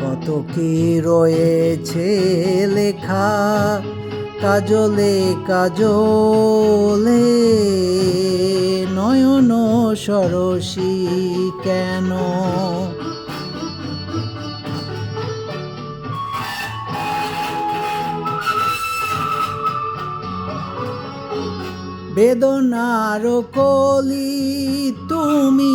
কত কি রয়েছে লেখা? কাজলে কাজলে নয়ন সরসী কেন? বেদনার কলি তুমি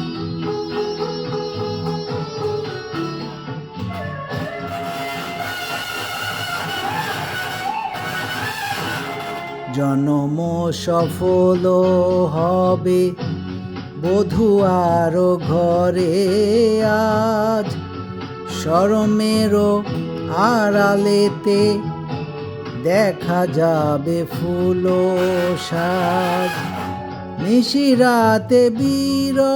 জনম সফল হবে। বধু আর ঘরে আজ। শরমেরও আড়ালেতে দেখা যাবে ফুল সাজ। নিশিরাতে বিরহেরও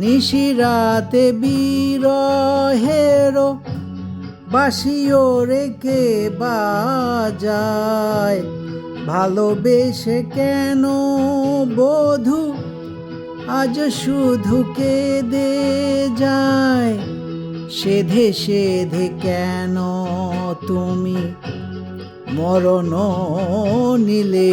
নিশিরাতে বিরহের বাসিও রেখে বাজায়? ভালোবেসে কেন বধু? আজ শুধু কেঁদে যায়। সেধে সেধে কেন তুমি মরণ নিলে?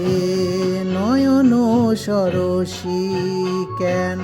সরসী কেন?